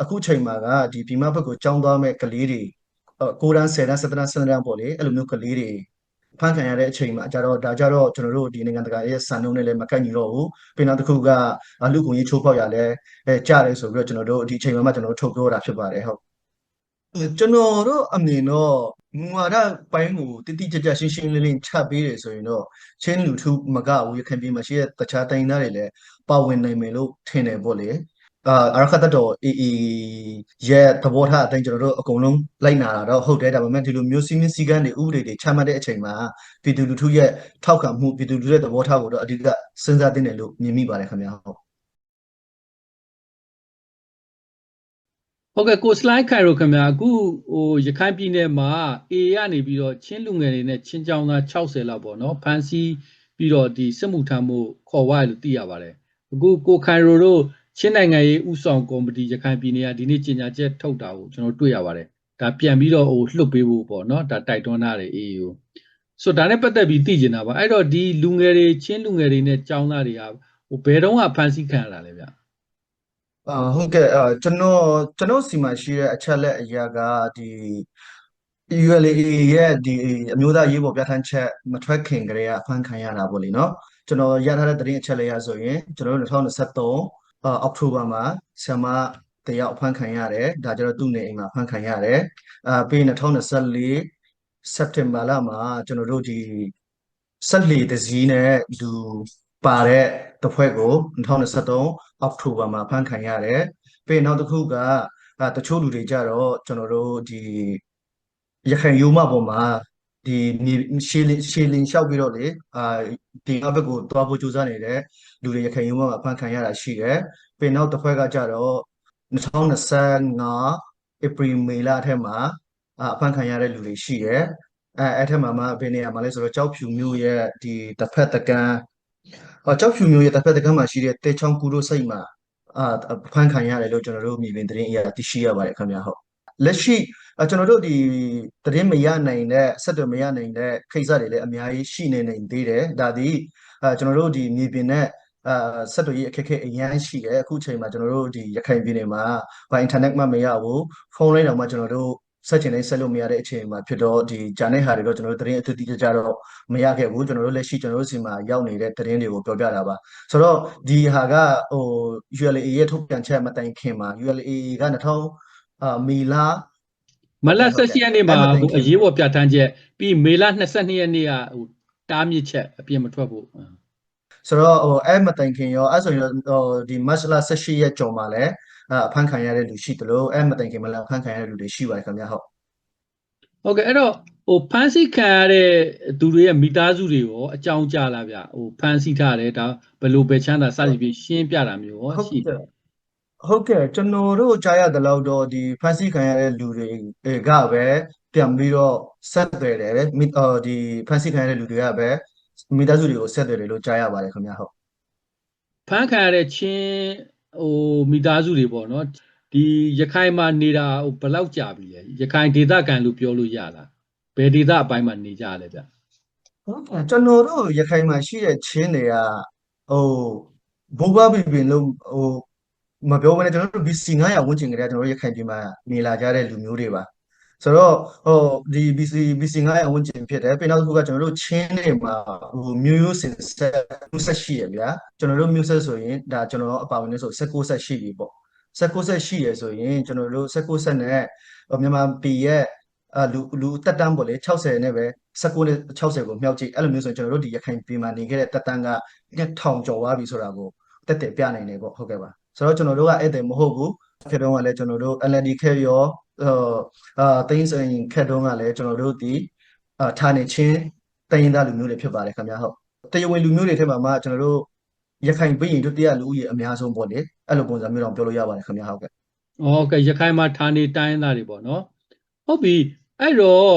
အခုချိန်မှာကဒီပြည်မဘက်ကိုကြောင်းသွားမဲ့ကလေးတွေကိုရန်10တန်း17တန်း17တန်းပေါ့လေအဲ့လိုမျိုးကလေးတွေဖန်ခံရတဲ့အချိန်မှာကြတော့ဒါကြတော့ကျွန်တော်တို့ဒီနိုင်ငံတကာရဲ့စံနှုန်းနဲ့လည်းမကိုက်ညီတော့ဘူးပြီးနောက်တစ်ခုကလူကုန်ရေးချိုးဖောက်ရလဲအဲကြားတယ်ဆိုပြီးတော့ကျွန်တော်တို့ဒီအချိန်မှာကျွန်တော်တို့ထုတ်ပြောတာဖြစ်ပါတယ်ဟုတ်ကျွန်တော်တို့အမြင်တော့မူဝါဒပိုင်းကိုတိတိကျကျရှင်းရှင်းလင်းလင်းချပေးတယ်ဆိုရင်တော့ချင်းလူထုမကဘူးရခိုင်ပြည်မှာရှိတဲ့တခြားတိုင်းသားတွေလည်းပါဝင်နိုင်မယ်လို့ထင်တယ်ပေါ့လေ အာအရခတ်တော် AA ရဲ့သဘောထားအတိုင်းကျွန်တော်တို့အကုန်လုံးလိုက်နာတာတော့ဟုတ်တယ်ဒါပေမဲ့ဒီလိုမျိုးစီးမင်းစည်းကမ်းတွေဥပဒေတွေချမှတ်တဲ့အချိန်မှာပြည်သူလူထုရဲ့ထောက်ခံမှုပြည်သူလူထုရဲ့သဘောထားကိုတော့အဓိကစဉ်းစားသင့်တယ်လို့မြင်မိပါတယ်ခင်ဗျာဟုတ်ဟုတ်ကဲ့ကိုစလိုင်းခိုင်ရိုခင်ဗျာအခုဟိုရခိုင်ပြည်နယ်မှာ A ကနေပြီးတော့ချင်းလူငယ်တွေနဲ့ချင်းချောင်းသား60လောက်ပေါ့နော်ဖန်စီပြီးတော့ဒီစစ်မှုထမ်းမှုခေါ်ဝါလို့သိရပါတယ်အခုကိုခိုင်ရိုတို့ ချင်းနိုင်ငံရေးဥဆောင်ကော်မတီရခိုင်ပြည်နယ်ကဒီနေ့ကြေညာချက်ထုတ်တာကိုကျွန်တော်တွေ့ရပါတယ်ဒါပြန်ပြီးတော့ဟိုလွှတ်ပေးဖို့ပေါ့နော်ဒါတိုက်တွန်းထားတယ် A ကိုဆိုတော့ဒါနဲ့ပတ်သက်ပြီးသိကျင်တာပါအဲ့တော့ဒီလူငယ်တွေချင်းလူငယ်တွေနဲ့ចောင်းသားတွေကဟိုဘယ်တော့မှဖန်စီခံရတာလဲဗျအာဟုတ်ကဲ့အာကျွန်တော်ကျွန်တော်စီမှာရှိတဲ့အချက်လက်အရာကဒီ ULA ရဲ့ဒီအမျိုးသားရေးပေါ်ပြဋ္ဌာန်းချက်မထွက်ခင်ကတည်းကဖန်ခံရတာပေါ့လေနော်ကျွန်တော်ရထားတဲ့သတင်းအချက်လက်ရဆိုရင်ကျွန်တော်တို့2023 အောက်တိုဘာမှာဆမ်မတယောက်ဖန်ခံရတယ်ဒါကြတော့သူ့နေအိမ်မှာဖန်ခံရတယ်အာပြီး2024စက်တင်ဘာလမှာကျွန်တော်တို့ဒီဆက်လီတစည်းနဲ့လူပါတဲ့တစ်ဖွဲ့ကို2023အောက်တိုဘာမှာဖန်ခံရတယ်ပြီးနောက်တစ်ခုကအာတချို့လူတွေကြတော့ကျွန်တော်တို့ဒီရခိုင်ရိုးမပေါ်မှာ ဒီရှေးလင်းရှေးလင်းလျှောက်ပြီးတော့လေအာဒီအဘက်ကိုသွားဖို့ကြိုးစားနေတဲ့လူတွေရခိုင်ရိုးမမှာဖန်ခံရတာရှိတယ်ပြီးနောက်တစ်ဖွဲ့ကကြတော့2025ဧပြီမေလအထက်မှာအဖန်ခံရတဲ့လူတွေရှိတယ်အဲအဲ့ထက်မှာမှဘယ်နေရာမှာလဲဆိုတော့ကြောက်ဖြူမျိုးရဲ့ဒီတစ်ဖက်တကန်းဟောကြောက်ဖြူမျိုးရဲ့တစ်ဖက်တကန်းမှာရှိတဲ့တဲချောင်းကူတို့စိတ်မှာအာဖန်ခံရတယ်လို့ကျွန်တော်တို့မြေပြင်သတင်းအရာသိရှိရပါတယ်ခင်ဗျာဟုတ်လက်ရှိ ကျွန်တော်တို့ဒီသတင်းမရနိုင်တဲ့ဆက်သွယ်မရနိုင်တဲ့ခိစ္စတွေလည်းအများကြီးရှိနေနေသေးတယ်ဒါဒီအဲကျွန်တော်တို့ဒီမြေပြင်နဲ့အာဆက်သွယ်ရေးအခက်အခဲအများကြီးရှိတယ်အခုချိန်မှာကျွန်တော်တို့ဒီရခိုင်ပြည်နယ်မှာဘာအင်တာနက်မှမရဘူးဖုန်းလိုင်းတောင်မှကျွန်တော်တို့ဆက်ချင်တိုင်းဆက်လို့မရတဲ့အချိန်မှာဖြစ်တော့ဒီဂျာနဲ့ဟာတွေတော့ကျွန်တော်တို့သတင်းအထူးတိကျကျတော့မရခဲ့ဘူးကျွန်တော်တို့လက်ရှိကျွန်တော်တို့စီမှာရောက်နေတဲ့သတင်းတွေကိုပြောပြတာပါဆိုတော့ဒီဟာကဟို ULA ရဲ့ထုတ်ပြန်ချက်မတိုင်ခင်မှာ ULA က2000အာမီလာ မလ16ရက်နေ့မှာဟိုအရေးပေါ်ပြဋ္ဌာန်းချက်ပြီးမေလ22ရက်နေ့ကဟိုတားမြစ်ချက်အပြည့်မထွက်ဖို့ဆိုတော့ဟိုအဲ့မတိုင်ခင်ရောအဲ့ဆိုရင်ဟိုဒီမတ်လ18ရက်ကျော်မှာလည်းအဖန်ခံရတဲ့လူရှိသလိုအဲ့မတိုင်ခင်မှာလည်းအဖန်ခံရတဲ့လူတွေရှိပါတယ်ခင်ဗျာဟုတ်ဟုတ်ကဲ့အဲ့တော့ဟိုဖန်စီခံရတဲ့သူတွေရဲ့မိသားစုတွေရောအကြောင်းကြားလာဗျဟိုဖန်စီထားတယ်ဒါဘယ်လိုပဲချမ်းသာစသဖြင့်ရှင်းပြတာမျိုးရောရှိတယ် ဟုတ်ကဲ့ကျွန်တော်တို့ကြားရတဲ့လောက်တော့ဒီဖန်စီခံရတဲ့လူတွေကပဲပြန်ပြီးတော့ဆက်သွယ်တယ်မိအော်ဒီဖန်စီခံရတဲ့လူတွေကပဲမိသားစုတွေကိုဆက်သွယ်တယ်လို့ကြားရပါတယ်ခင်ဗျာဟုတ်ဖန်ခံရတဲ့ချင်းဟိုမိသားစုတွေပေါ့နော်ဒီရခိုင်မှာနေတာဟိုဘယ်လောက်ကြာပြီလဲရခိုင်ဒေသခံလို့ပြောလို့ရလားဘယ်ဒေသအပိုင်းမှာနေကြလဲဗျဟုတ်ကဲ့ကျွန်တော်တို့ရခိုင်မှာရှိတဲ့ချင်းတွေကဟိုဘိုးဘွားဘီဘင်လို့ဟို မပြောဘဲနဲ့ကျွန်တော်တို့ BC 900ဝန်းကျင်ကလေးကျွန်တော်တို့ရခိုင်ပြည်မှာနေလာကြတဲ့လူမျိုးတွေပါဆိုတော့ဟိုဒီ BC BC 900ဝန်းကျင်ဖြစ်တယ်ပြီးနောက်တစ်ခုကကျွန်တော်တို့ချင်းတွေမှာဟိုမျိုးရိုးစင်ဆက်မျိုးဆက်ရှိရဗျာကျွန်တော်တို့မျိုးဆက်ဆိုရင်ဒါကျွန်တော်အပါဝင်နေဆို16ဆက်ရှိပြီပေါ့16ဆက်ရှိရဆိုရင်ကျွန်တော်တို့16ဆက်နဲ့မြန်မာပြည်ရဲ့အလူလူတက်တန်းပေါ့လေ60နဲ့ပဲ19နဲ့60ကိုမြောက်ကြည့်အဲ့လိုမျိုးဆိုရင်ကျွန်တော်တို့ဒီရခိုင်ပြည်မှာနေခဲ့တဲ့တက်တန်းကထောင်ကျော်သွားပြီဆိုတာကိုတက်တက်ပြနိုင်တယ်ပေါ့ဟုတ်ကဲ့ပါ ဆိုတော့ကျွန်တော်တို့ကအဲ့တဲ့မဟုတ်ဘူးခေတုံးကလည်းကျွန်တော်တို့ LND ခဲရောအာတင်းစိန်ခက်တုံးကလည်းကျွန်တော်တို့ဒီအာဌာနေချင်းတိုင်းရင်းသားလူမျိုးတွေဖြစ်ပါတယ်ခင်ဗျာဟုတ်တရားဝင်လူမျိုးတွေထဲမှာမှကျွန်တော်တို့ရခိုင်ပြည်ရင်ဒုတိယလူဦးရေအများဆုံးပေါ့လေအဲ့လိုပုံစံမျိုးတော့ပြောလို့ရပါတယ်ခင်ဗျာဟုတ်ကဲ့။ဩကဲရခိုင်မှာဌာနေတိုင်းရင်းသားတွေပေါ့နော်။ဟုတ်ပြီအဲ့တော့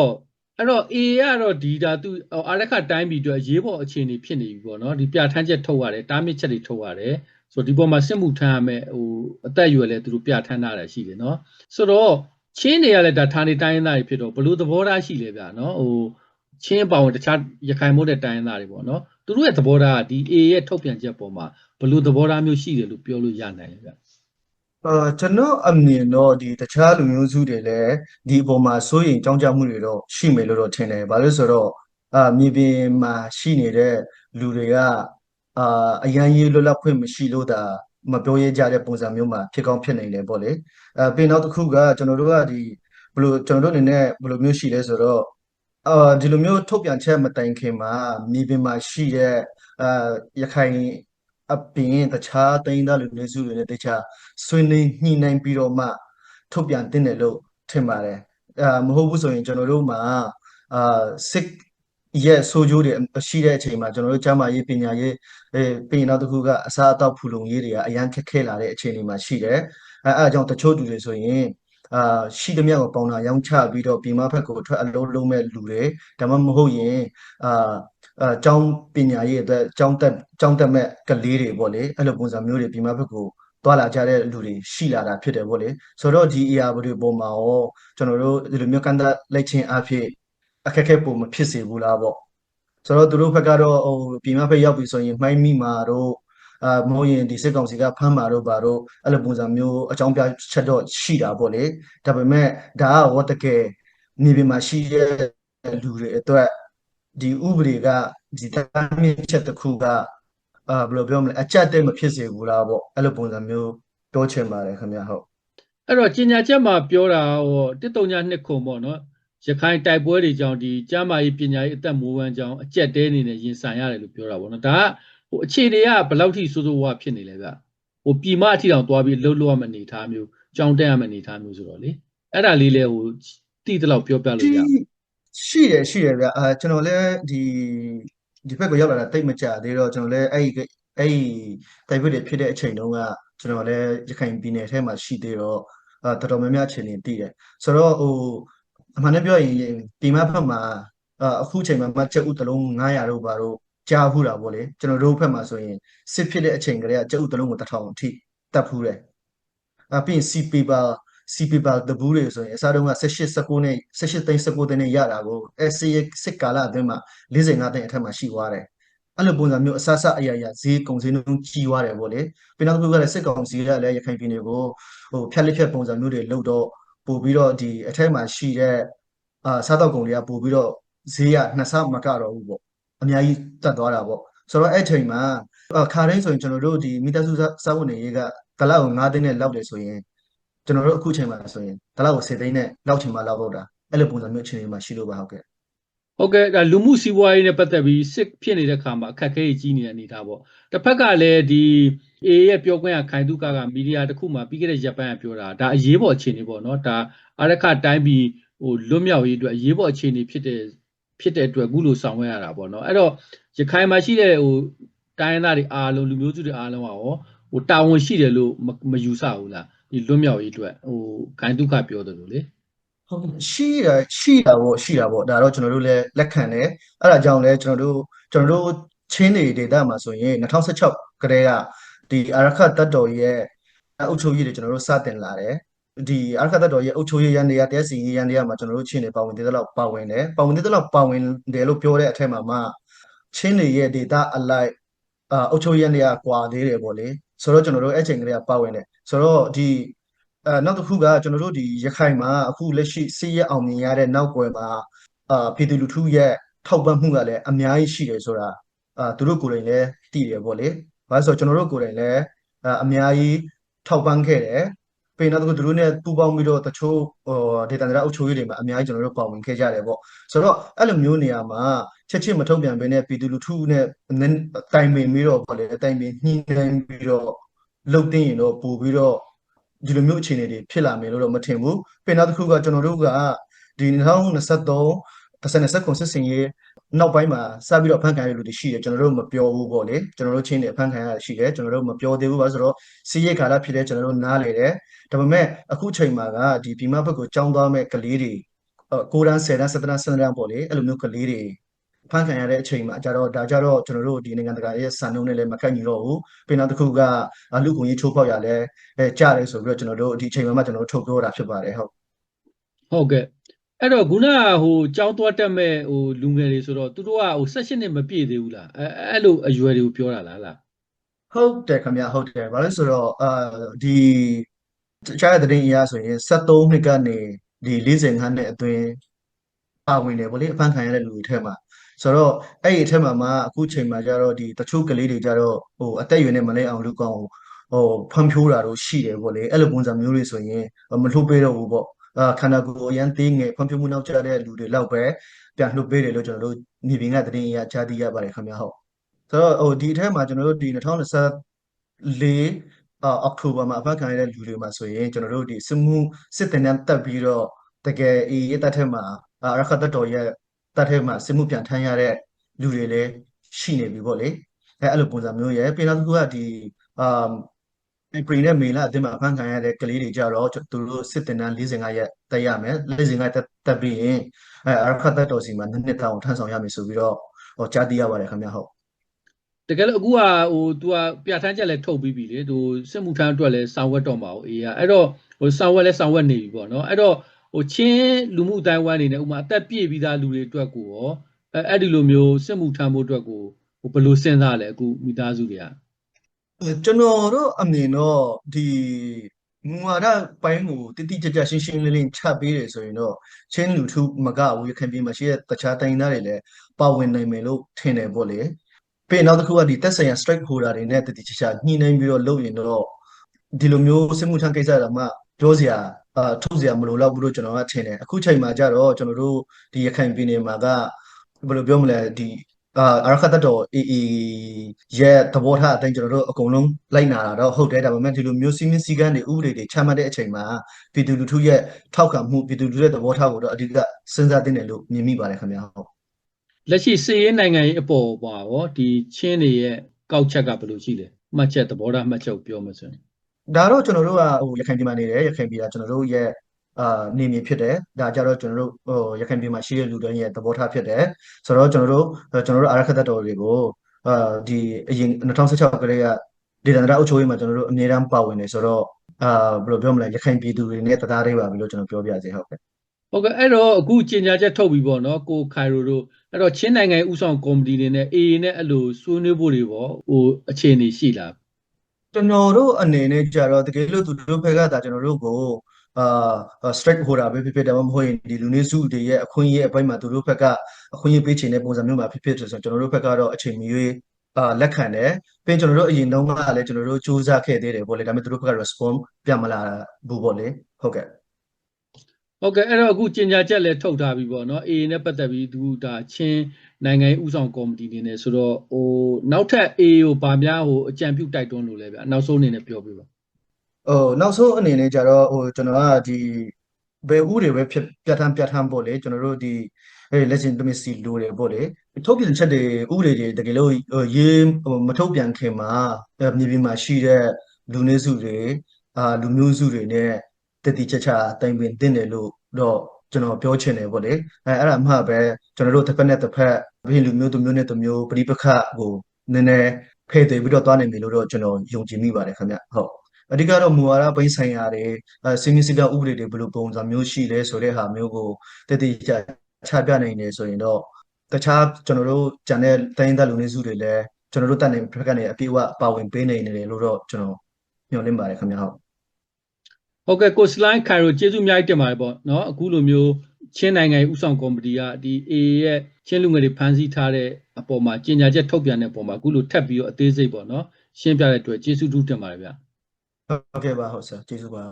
အဲ့တော့ A ကတော့ဒီဒါသူအာရခတိုင်းပြည်အတွက်ရေးပေါ်အခြေအနေဖြစ်နေပြီပေါ့နော်။ဒီပြဋ္ဌာန်းချက်ထုတ်ရတယ်တားမြစ်ချက်တွေထုတ်ရတယ်။ ဆိုတော့ဒီပေါ်မှာစစ်မှုထမ်းရမယ်ဟိုအသက်အရွယ်လည်းသူတို့ပြဋ္ဌာန်းထားတာရှိတယ်နော်။ဆိုတော့ချင်းတွေကလည်းဒါဌာနေတိုင်းရင်းသားတွေဖြစ်တော့ဘလို့သဘောထားရှိလဲဗျာနော်။ဟိုချင်းအပေါင်းတခြားရခိုင်မို့တဲ့တိုင်းရင်းသားတွေပေါ့နော်။သူတို့ရဲ့သဘောထားကဒီ A ရဲ့ထုတ်ပြန်ချက်ပေါ်မှာဘလို့သဘောထားမျိုးရှိတယ်လို့ပြောလို့ရနိုင်လဲဗျာ။အာကျွန်တော်အမြင်တော့ဒီတခြားလူမျိုးစုတွေလည်းဒီအပေါ်မှာစိုးရိမ်ကြောင့်ကြမှုတွေတော့ရှိမယ်လို့တော့ထင်တယ်။ဘာလို့လဲဆိုတော့အာမြေပြင်မှာရှိနေတဲ့လူတွေက အာအရန်ရေးလွတ်လပ်ခွင့်မရှိလို့ဒါမပြောရကြတဲ့ပုံစံမျိုးမှာဖြစ်ကောင်းဖြစ်နိုင်တယ်ပေါ့လေ။အဲပြီးနောက်တစ်ခုကကျွန်တော်တို့ကဒီဘယ်လိုကျွန်တော်တို့အနေနဲ့ဘယ်လိုမျိုးရှိလဲဆိုတော့အာဒီလိုမျိုးထုတ်ပြန်ချက်မတိုင်ခင်မှာမြေပြင်မှာရှိတဲ့အာရခိုင်အပြင်တခြားတိုင်းသားလူမျိုးစုတွေနဲ့တခြားဆွေးနွေးညှိနှိုင်းပြီးတော့မှထုတ်ပြန်တင်တယ်လို့ထင်ပါတယ်အာမဟုတ်ဘူးဆိုရင်ကျွန်တော်တို့မှာအာစစ် ရဲ့ဆိုကြိုးတွေရှိတဲ့အချိန်မှာကျွန်တော်တို့ကျန်းမာရေးပညာရေးအဲပြီးရင်နောက်တစ်ခုကအစားအသောက်ဖူလုံရေးတွေကအရန်ခက်ခဲလာတဲ့အခြေအနေမှာရှိတယ်အဲအဲအကြောင်းတချို့လူတွေဆိုရင်အာရှိသမျှကိုပေါင်တာရောင်းချပြီးတော့ပြည်မဘက်ကိုထွက်အလုံးလုံးမဲ့လူတွေဒါမှမဟုတ်ရင်အာအဲကျောင်းပညာရေးအတွက်ကျောင်းတက်ကျောင်းတက်မဲ့ကလေးတွေပေါ့လေအဲ့လိုပုံစံမျိုးတွေပြည်မဘက်ကိုတွာလာကြတဲ့လူတွေရှိလာတာဖြစ်တယ်ပေါ့လေဆိုတော့ဒီ ER တွေပုံမှာရောကျွန်တော်တို့ဒီလိုမျိုးကန်တာလိုက်ချင်းအဖြစ် အခက်အခဲပုံမဖြစ်စေဘူးလားပေါ့ဆိုတော့သူတို့ဘက်ကတော့ဟိုပြည်မဘက်ရောက်ပြီဆိုရင်မှိုင်းမိမှာတော့အာမဟုတ်ရင်ဒီစစ်ကောင်စီကဖမ်းမှာတော့ပါတော့အဲ့လိုပုံစံမျိုးအကြောင်းပြချက်တော့ရှိတာပေါ့လေဒါပေမဲ့ဒါကဝတ်တကယ်နေပြည်မှာရှိတဲ့လူတွေအတွက်ဒီဥပဒေကဒီတာမြင့်ချက်တစ်ခုကအာဘယ်လိုပြောမလဲအကြက်တဲ့မဖြစ်စေဘူးလားပေါ့အဲ့လိုပုံစံမျိုးပြောချင်ပါတယ်ခင်ဗျဟုတ်အဲ့တော့ကျင်ညာချက်မှာပြောတာဟောတစ်တုံညာနှစ်ခုပေါ့နော် ရခိုင်တိုက်ပွဲတွေကြောင့်ဒီကျမ်းမာရေးပညာရေးအသက်မွေးဝမ်းကြောင်းအကျက်တဲနေနဲ့ရင်ဆိုင်ရတယ်လို့ပြောတာပေါ့နော်ဒါကဟိုအခြေအနေကဘယ်လောက်ထိစိုးစိုးဝါးဖြစ်နေလဲဗျဟိုပြည်မအထိတောင်သွားပြီးလှုပ်လှုပ်ရမယ့်အနေအထားမျိုးကြောင်းတက်ရမယ့်အနေအထားမျိုးဆိုတော့လေအဲ့ဒါလေးလဲဟိုတိတလောက်ပြောပြလို့ရအောင်ရှိတယ်ရှိတယ်ဗျအာကျွန်တော်လည်းဒီဒီဘက်ကိုရောက်လာတာတိတ်မကြသေးတော့ကျွန်တော်လည်းအဲ့ဒီအဲ့ဒီတိုက်ပွဲတွေဖြစ်တဲ့အချိန်တုန်းကကျွန်တော်လည်းရခိုင်ပြည်နယ်ထဲမှာရှိသေးတော့အာတော်တော်များများအခြေအနေသိတယ်ဆိုတော့ဟို အမှန်တည်းပြောရင်ပြည်မဘက်မှာအာအခုချိန်မှာမချက်ဥတလုံး900တို့ပါတော့ကြားဖူးတာပေါ့လေကျွန်တော်တို့ဘက်မှာဆိုရင်စစ်ဖြစ်တဲ့အချိန်ကလေးကချက်ဥတလုံးကို1000အထိတက်ဖူးတယ်အပြင် C paper C paper တဘူးတွေဆိုရင်အစားတုန်းက18 19နဲ့18သိန်း19သိန်းနဲ့ရတာကိုအဲစစ်စစ်ကာလအတွင်းမှာ45သိန်းအထက်မှာရှိသွားတယ်အဲ့လိုပုံစံမျိုးအဆအဆအရာရာဈေးကုန်ဈေးနှုန်းကြီးသွားတယ်ပေါ့လေပြီးနောက်တစ်ခုကလည်းစစ်ကောင်စီကလည်းရခိုင်ပြည်နယ်ကိုဟိုဖြတ်လက်ဖြတ်ပုံစံမျိုးတွေလုပ်တော့ ပို့ပြီးတော့ဒီအထက်မှာရှိတဲ့အာစားတော့ကုန်တွေကပို့ပြီးတော့ဈေးကနှစ်ဆမကတော့ဘူးပေါ့အများကြီးတက်သွားတာပေါ့ဆိုတော့အဲ့ချိန်မှာခါတိုင်းဆိုရင်ကျွန်တော်တို့ဒီမိသားစုစားဝတ်နေရေးကတလောက်9သိန်းနဲ့လောက်တယ်ဆိုရင်ကျွန်တော်တို့အခုချိန်မှာဆိုရင်တလောက်ကို10သိန်းနဲ့လောက်ချိန်မှာလောက်တော့တာအဲ့လိုပုံစံမျိုးအခြေအနေမှာရှိလို့ပါဟုတ်ကဲ့ဟုတ်ကဲ့ဒါလူမှုစီးပွားရေးနဲ့ပတ်သက်ပြီးစစ်ဖြစ်နေတဲ့ခါမှာအခက်အခဲကြီးနေတဲ့အနေအထားပေါ့တစ်ဖက်ကလည်းဒီ A ရဲ့ပြောခွင့်ရခိုင်တုကကမီဒီယာတစ်ခုမှာပြီးခဲ့တဲ့ရက်ပိုင်းကပြောတာဒါအရေးပေါ်အခြေအနေပေါ့နော်ဒါအရခတိုင်းပြည်ဟိုလွတ်မြောက်ရေးအတွက်အရေးပေါ်အခြေအနေဖြစ်တဲ့ဖြစ်တဲ့အတွက်အခုလိုဆောင်ရွက်ရတာပေါ့နော်အဲ့တော့ရခိုင်မှာရှိတဲ့ဟိုတိုင်းရင်းသားတွေအားလုံးလူမျိုးစုတွေအားလုံးကရောဟိုတာဝန်ရှိတယ်လို့မယူဆဘူးလားဒီလွတ်မြောက်ရေးအတွက်ဟိုခိုင်တုကပြောတယ်လို့လေဟုတ်ရှိတာရှိတာပေါ့ရှိတာပေါ့ဒါတော့ကျွန်တော်တို့လည်းလက်ခံတယ်အဲ့ဒါကြောင့်လည်းကျွန်တော်တို့ကျွန်တော်တို့ချင်းတွေဒေတာမှာဆိုရင်2016ကတည်းက ဒီအာရခတ်တပ်တော်ရဲ့အုပ်ချုပ်ရေးတွေကျွန်တော်တို့စတင်လာတယ်ဒီအာရခတ်တပ်တော်ရဲ့အုပ်ချုပ်ရေးရန်တွေကတရားစီရင်ရန်တွေကမှာကျွန်တော်တို့ချင်းတွေပါဝင်သေးတဲ့လောက်ပါဝင်တယ်ပါဝင်သေးတဲ့လောက်ပါဝင်တယ်လို့ပြောတဲ့အထက်မှာမှချင်းတွေရဲ့ဒေတာအလိုက်အာအုပ်ချုပ်ရေးရန်တွေကကွာသေးတယ်ပေါ့လေဆိုတော့ကျွန်တော်တို့အဲ့ချိန်ကလေးကပါဝင်တယ်ဆိုတော့ဒီအဲနောက်တစ်ခုကကျွန်တော်တို့ဒီရခိုင်မှာအခုလက်ရှိစစ်ရဲအောင်မြင်ရတဲ့နောက်ွယ်မှာအာပြည်သူလူထုရဲ့ထောက်ပံ့မှုကလည်းအများကြီးရှိတယ်ဆိုတာအာသူတို့ကိုယ်တိုင်လည်းသိတယ်ပေါ့လေ။ ဘာလို့ဆိုတော့ကျွန်တော်တို့ကိုယ်တိုင်လည်းအာအများကြီးထောက်ပံ့ခဲ့တယ်။ပြီးနောက်တစ်ခုသူတို့နဲ့ပူးပေါင်းပြီးတော့တချို့ဟိုဒေတာန္တရအုပ်ချုပ်ရေးတွေမှာအများကြီးကျွန်တော်တို့ပါဝင်ခဲ့ကြတယ်ပေါ့။ဆိုတော့အဲ့လိုမျိုးနေရာမှာချက်ချင်းမထုတ်ပြန်ဘဲနဲ့ပြည်သူလူထုနဲ့တိုင်ပင်ပြီးတော့ပေါ့လေတိုင်ပင်ညှိနှိုင်းပြီးတော့လုပ်တင်ရင်တော့ပို့ပြီးတော့ဒီလိုမျိုးအခြေအနေတွေဖြစ်လာမယ်လို့တော့မထင်ဘူး။ပြင်နောက်တစ်ခုကကျွန်တော်တို့ကဒီ2023 2029စစ်စင်ရေး နောက်ပိုင်းမှာစပြီးတော့ဖန်ခံရလူတွေရှိတယ်ကျွန်တော်တို့မပြောဘူးပေါ့လေကျွန်တော်တို့ချင်းတွေဖန်ခံရရှိတယ်ကျွန်တော်တို့မပြောသေးဘူးပါဆိုတော့စီးရဲခါလာဖြစ်တယ်ကျွန်တော်တို့နားလေတယ်ဒါပေမဲ့အခုချိန်မှာကဒီပြည်မဘက်ကိုကြောင်းသွားမဲ့ကလေးတွေကိုရန်10တန်း17တန်း17တန်းပေါ့လေအဲ့လိုမျိုးကလေးတွေဖန်ခံရတဲ့အချိန်မှာကြတော့ဒါကြတော့ကျွန်တော်တို့ဒီနိုင်ငံတကာရဲ့စံနှုန်းနဲ့လည်းမကိုက်ညီတော့ဘူးပြင်နောက်တစ်ခုကလူကုန်ရေးချိုးဖောက်ရလဲအဲကြားတယ်ဆိုပြီးတော့ကျွန်တော်တို့ဒီအချိန်မှာကျွန်တော်တို့ထုတ်ပြောတာဖြစ်ပါတယ်ဟုတ်ဟုတ်ကဲ့ အဲ့တော့ခုနကဟိုကြောင်းသွားတက်မဲ့ဟိုလူငယ်တွေဆိုတော့သူတို့ကဟို16နှစ်မပြည့်သေးဘူးလားအဲအဲ့လိုအရွယ်တွေကိုပြောတာလားလားဟုတ်တယ်ခင်ဗျဟုတ်တယ်ဘာလို့ဆိုတော့အာဒီကြားတဲ့သတင်းအရဆိုရင်73နှစ်ကနေဒီ45နှစ်အတွင်းပါဝင်တယ်ဗောလေအဖမ်းခံရတဲ့လူတွေထဲမှာဆိုတော့အဲ့ဒီအထက်မှာမှအခုချိန်မှာကျတော့ဒီတချို့ကလေးတွေကျတော့ဟိုအသက်အရွယ်နဲ့မလဲအောင်လူကောင်ဟိုဖမ်းဖြိုးတာတို့ရှိတယ်ဗောလေအဲ့လိုပုံစံမျိုးတွေဆိုရင်မလှုပ်ပေးတော့ဘူးဗောအာ ခန္ဓာကိုယ်အရန်သေးငယ်ဖမ်းဖြိုးမှုနောက်ကျတဲ့လူတွေလောက်ပဲပြန်လှုပ်ပေးတယ်လို့ကျွန်တော်တို့မြေပြင်ကသတင်းအရကြားသိရပါတယ်ခင်ဗျာဟုတ်ဆိုတော့ဟိုဒီအထက်မှာကျွန်တော်တို့ဒီ2024အော်အောက်တိုဘာမှာအဖမ်းခံရတဲ့လူတွေမှာဆိုရင်ကျွန်တော်တို့ဒီစစ်မှုစစ်တင်တန်းတက်ပြီးတော့တကယ်အေးရတက်ထက်မှာအာရခတ်တတော်ရဲ့တက်ထက်မှာစစ်မှုပြန်ထမ်းရတဲ့လူတွေလည်းရှိနေပြီပေါ့လေအဲအဲ့လိုပုံစံမျိုးရဲ့ပြည်နောက်တစ်ခုကဒီအာ ပရီနဲ့မေလာအတင်းမှာအဖမ်းခံရတဲ့ကလေးတွေကြတော့သူတို့စစ်တင်တန်း45ရက်တက်ရမယ်45ရက်တက်တက်ပြီးရင်အဲအရခတ်တတော်စီမှာနှစ်နှစ်တောင်ထမ်းဆောင်ရမယ်ဆိုပြီးတော့ဟောကြားသိရပါတယ်ခင်ဗျာဟုတ်တကယ်လို့အခုကဟို तू ကပြဋ္ဌာန်းချက်လည်းထုတ်ပြီးပြီလေ तू စစ်မှုထမ်းအတွက်လည်းဆောင်ဝတ်တော့မှာဟိုအေးကအဲ့တော့ဟိုဆောင်ဝတ်လည်းဆောင်ဝတ်နေပြီပေါ့နော်အဲ့တော့ဟိုချင်းလူမှုအတိုင်းဝိုင်းနေနဲ့ဥမာအသက်ပြည့်ပြီးသားလူတွေအတွက်ကိုရောအဲအဲ့ဒီလိုမျိုးစစ်မှုထမ်းဖို့အတွက်ကိုဟိုဘယ်လိုစဉ်းစားလဲအခုမိသားစုတွေကအဲ ကျွန်တော်တို့အမြင်တော့ဒီမူဝါဒပိုင်းကိုတိတိကျကျရှင်းရှင်းလင်းလင်းချပေးတယ်ဆိုရင်တော့ချင်းလူထုမကဘူးရခိုင်ပြည်မှာရှိတဲ့တခြားတိုင်းသားတွေလည်းပါဝင်နိုင်မယ်လို့ထင်တယ်ပေါ့လေပြီးရင်နောက်တစ်ခုကဒီသက်ဆိုင်ရာ strike holder တွေနဲ့တိတိကျကျညှိနှိုင်းပြီးတော့လုပ်ရင်တော့ဒီလိုမျိုးစစ်မှုထမ်းကိစ္စတော့မှပြောစရာအာထုတ်စရာမလိုတော့ဘူးလို့ကျွန်တော်ကထင်တယ်အခုချိန်မှာကျတော့ကျွန်တော်တို့ဒီရခိုင်ပြည်နယ်မှာကဘယ်လိုပြောမလဲဒီ အာအရခတ်တတော် AA ရဲ့သဘောထားအတိုင်းကျွန်တော်တို့အကုန်လုံးလိုက်နာတာတော့ဟုတ်တယ်ဒါပေမဲ့ဒီလိုမျိုးစီမင်းစည်းကမ်းတွေဥပဒေတွေချမှတ်တဲ့အချိန်မှာပြည်သူလူထုရဲ့ထောက်ခံမှုပြည်သူလူထုရဲ့သဘောထားကိုတော့အဓိကစဉ်းစားသင့်တယ်လို့မြင်မိပါတယ်ခင်ဗျာဟုတ်လက်ရှိစစ်ရေးနိုင်ငံရေးအပေါ်ပါရောဒီချင်းတွေရဲ့ကောက်ချက်ကဘယ်လိုရှိလဲမှတ်ချက်သဘောထားမှတ်ချက်ကိုပြောမှဆိုရင်ဒါတော့ကျွန်တော်တို့ကဟိုရခိုင်ပြည်မှာနေတယ်ရခိုင်ပြည်ကကျွန်တော်တို့ရဲ့ အာနေမြေဖြစ်တယ်ဒါကြတော့ကျွန်တော်တို့ဟိုရခိုင်ပြည်မှာရှိတဲ့လူတွေရဲ့သဘောထားဖြစ်တယ်ဆိုတော့ကျွန်တော်တို့ကျွန်တော်တို့အရခတ်တတော်တွေကိုအာဒီအရင်2016ကလေးကဒေသန္တရအုပ်ချုပ်ရေးမှာကျွန်တော်တို့အမြဲတမ်းပါဝင်နေဆိုတော့အာဘယ်လိုပြောမလဲရခိုင်ပြည်သူတွေနဲ့တရားတွေပါပြီလို့ကျွန်တော်ပြောပြစေဟုတ်ကဲ့ဟုတ်ကဲ့အဲ့တော့အခုကြေညာချက်ထုတ်ပြီပေါ့နော်ကိုခိုင်ရိုတို့အဲ့တော့ချင်းနိုင်ငံဥဆောင်ကော်မတီတွေနဲ့ AA နဲ့အဲ့လိုဆွေးနွေးဖို့တွေပေါ့ဟိုအခြေအနေရှိလားကျွန်တော်တို့အနေနဲ့ကြတော့တကယ်လို့သူတို့ဘက်ကဒါကျွန်တော်တို့ကို အာ strike holder ပဲဖြစ်ဖြစ်ဒါမှမဟုတ်ရင်ဒီလူနေစုတွေရဲ့အခွင့်အရေးအပိုင်းမှာသူတို့ဘက်ကအခွင့်အရေးပေးချင်တဲ့ပုံစံမျိုးမှာဖြစ်ဖြစ်ဆိုတော့ကျွန်တော်တို့ဘက်ကတော့အချိန်မီ၍အာလက်ခံတယ်ပြီးရင်ကျွန်တော်တို့အရင်တုန်းကလည်းကျွန်တော်တို့စူးစမ်းခဲ့သေးတယ်ပေါ့လေဒါပေမဲ့သူတို့ဘက်က response ပြန်မလာဘူးပေါ့လေဟုတ်ကဲ့ဟုတ်ကဲ့အဲ့တော့အခုကြေညာချက်လည်းထုတ်ထားပြီပေါ့နော် AA နဲ့ပတ်သက်ပြီးသူဒါချင်းနိုင်ငံရေးဥဆောင်ကော်မတီနေနဲ့ဆိုတော့ဟိုနောက်ထပ် AA ကိုဗာများဟိုအကြံပြုတိုက်တွန်းလို့လဲဗျနောက်ဆုံးအနေနဲ့ပြောပြပါ ဟိုနောက်ဆုံးအနေနဲ့ကြတော့ဟိုကျွန်တော်ကဒီဘယ်ဥတွေပဲဖြစ်ပြဋ္ဌာန်းပြဋ္ဌာန်းပေါ့လေကျွန်တော်တို့ဒီအဲ legitimacy လိုတယ်ပေါ့လေထုတ်ပြန်ချက်တွေဥပဒေတွေတကယ်လို့ဟိုရေးဟိုမထုတ်ပြန်ခင်မှာအဲမြေပြင်မှာရှိတဲ့လူနည်းစုတွေအာလူမျိုးစုတွေနဲ့တတိချာချာတိုင်ပင်တင်တယ်လို့တော့ကျွန်တော်ပြောချင်တယ်ပေါ့လေအဲအဲ့ဒါမှပဲကျွန်တော်တို့တစ်ဖက်နဲ့တစ်ဖက်ဘယ်လူမျိုးတစ်မျိုးနဲ့တစ်မျိုးပြိပခကိုနည်းနည်းဖယ်သွင်းပြီးတော့သွားနိုင်ပြီလို့တော့ကျွန်တော်ယုံကြည်မိပါတယ်ခင်ဗျဟုတ် အဓိကတော့မူဝါဒပိုင်းဆိုင်ရာတွေအဲစီမင်းစည်းကမ်းဥပဒေတွေဘယ်လိုပုံစံမျိုးရှိလဲဆိုတဲ့ဟာမျိုးကိုတည်တည်ချာချပြနိုင်တယ်ဆိုရင်တော့တခြားကျွန်တော်တို့ဂျန်တဲ့တိုင်းသားလူနည်းစုတွေလည်းကျွန်တော်တို့တက်နေဘက်ကနေအပြည့်အဝပါဝင်ပေးနေတယ်လို့တော့ကျွန်တော်ညွှန်လင်းပါတယ်ခင်ဗျာဟုတ်ဟုတ်ကဲ့ကိုစလိုင်းခိုင်ရိုကျေးဇူးအများကြီးတင်ပါတယ်ပေါ့နော်အခုလိုမျိုးချင်းနိုင်ငံရေးဥဆောင်ကော်မတီကဒီ AA ရဲ့ချင်းလူငယ်တွေဖမ်းဆီးထားတဲ့အပေါ်မှာကြေညာချက်ထုတ်ပြန်တဲ့အပေါ်မှာအခုလိုထပ်ပြီးတော့အသေးစိတ်ပေါ့နော်ရှင်းပြတဲ့အတွက်ကျေးဇူးတူးတင်ပါတယ်ဗျ ဟုတ်ကဲ့ပါဟုတ်ဆရာကျေးဇူးပါ